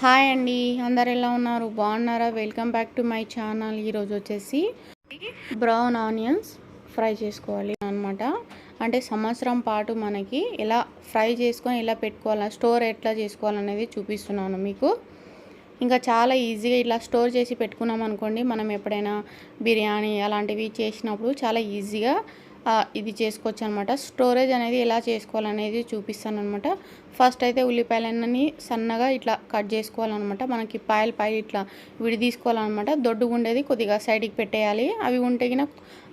Hi అండి అందరు ఎలా ఉన్నారు? బాగున్నారా? Welcome back to my channel. ఈరోజు వచ్చేసి బ్రౌన్ ఆనియన్స్ ఫ్రై చేసుకోవాలి అనమాట అంటే సంవత్సరం పాటు మనకి ఎలా ఫ్రై చేసుకొని ఎలా పెట్టుకోవాలి స్టోర్ ఎట్లా చేసుకోవాలనేది చూపిస్తున్నాను మీకు. ఇంకా చాలా ఈజీగా ఇట్లా స్టోర్ చేసి పెట్టుకున్నాం అనుకోండి మనం ఎప్పుడైనా బిర్యానీ అలాంటివి చేసినప్పుడు చాలా ఈజీగా ఇది చేసుకోవచ్చు అనమాట స్టోరేజ్ అనేది ఎలా చేసుకోవాలనేది చూపిస్తాను అనమాట ఫస్ట్ అయితే ఉల్లిపాయలన్నీ సన్నగా ఇట్లా కట్ చేసుకోవాలన్నమాట మనకి పాయలు పాయలు ఇట్లా విడి తీసుకోవాలన్నమాట దొడ్డుగా ఉండేది కొద్దిగా సైడ్కి పెట్టేయాలి. అవి ఉంటే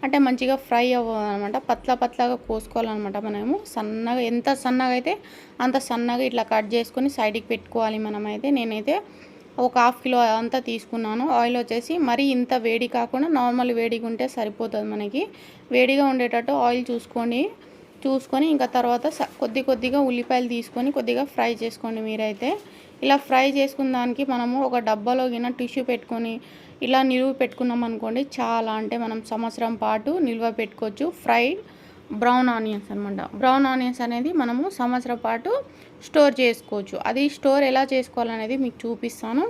అంటే మంచిగా ఫ్రై అవ్వాలన్నమాట పత్లా పత్లాగా కోసుకోవాలన్నమాట మనము. సన్నగా ఎంత సన్నగా అయితే అంత సన్నగా ఇట్లా కట్ చేసుకొని సైడ్కి పెట్టుకోవాలి మనమైతే. నేనైతే ఒక హాఫ్ కిలో అంతా తీసుకున్నాను. ఆయిల్ వచ్చేసి మరీ ఇంత వేడి కాకుండా నార్మల్ వేడిగా ఉంటే సరిపోతుంది మనకి. వేడిగా ఉండేటట్టు ఆయిల్ చూసుకోండి చూసుకొని ఇంకా తర్వాత స- కొద్ది కొద్దిగా ఉల్లిపాయలు తీసుకొని కొద్దిగా ఫ్రై చేసుకోండి మీరైతే. ఇలా ఫ్రై చేసుకున్న దానికి మనము ఒక డబ్బాలో గిన టిష్యూ పెట్టుకొని ఇలా నిలువ పెట్టుకున్నాం అనుకోండి చాలా అంటే మనం సంవత్సరం పాటు నిల్వ పెట్టుకోవచ్చు. ఫ్రై బ్రౌన్ ఆనియన్స్ అనమాట బ్రౌన్ ఆనియన్స్ అనేది మనము సంవత్సరం పాటు స్టోర్ చేసుకోవచ్చు. అది స్టోర్ ఎలా చేసుకోవాలనేది మీకు చూపిస్తాను.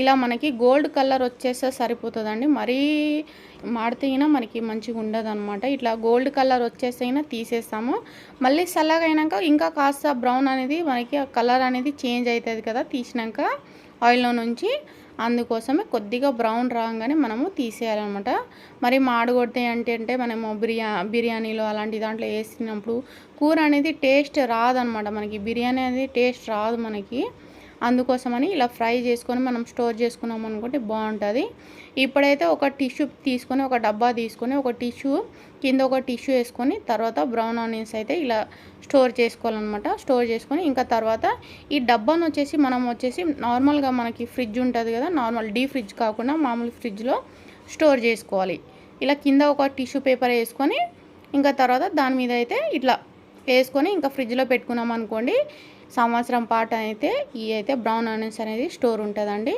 ఇలా మనకి గోల్డ్ కలర్ వచ్చేస్తే సరిపోతుందండి. మరీ మాడితేనా మనకి మంచిగా ఉండదు అనమాట ఇట్లా గోల్డ్ కలర్ వచ్చేసైనా తీసేస్తాము. మళ్ళీ చల్లగైనాక ఇంకా కాస్త బ్రౌన్ అనేది మనకి కలర్ అనేది చేంజ్ అవుతుంది కదా తీసినాక ఆయిల్లో నుంచి. అందుకోసమే కొద్దిగా బ్రౌన్ రాగానే మనము తీసేయాలన్నమాట. మరి మాడగొడితే అంటే అంటే మనము బిర్యా బిర్యానీలో అలాంటి దాంట్లో వేసినప్పుడు కూర అనేది టేస్ట్ రాదనమాట మనకి బిర్యానీ అనేది టేస్ట్ రాదు మనకి. అందుకోసమని ఇలా ఫ్రై చేసుకొని మనం స్టోర్ చేసుకున్నాం అనుకుంటే బాగుంటుంది. ఇప్పుడైతే ఒక టిష్యూ తీసుకొని ఒక డబ్బా తీసుకొని ఒక టిష్యూ కింద ఒక టిష్యూ వేసుకొని తర్వాత బ్రౌన్ ఆనియన్స్ అయితే ఇలా స్టోర్ చేసుకోవాలన్నమాట. స్టోర్ చేసుకొని ఇంకా తర్వాత ఈ డబ్బాను వచ్చేసి మనం వచ్చేసి నార్మల్గా మనకి ఫ్రిడ్జ్ ఉంటుంది కదా నార్మల్ డీ ఫ్రిడ్జ్ కాకుండా మామూలు ఫ్రిడ్జ్లో స్టోర్ చేసుకోవాలి. ఇలా కింద ఒక టిష్యూ పేపర్ వేసుకొని ఇంకా తర్వాత దాని మీద అయితే ఇట్లా వేసుకొని ఇంకా ఫ్రిడ్జ్లో పెట్టుకున్నాం అనుకోండి సంవత్సరం పాటు అయితే ఈ అయితే బ్రౌన్ ఆనియన్స్ అనేది స్టోర్ ఉంటుందండి.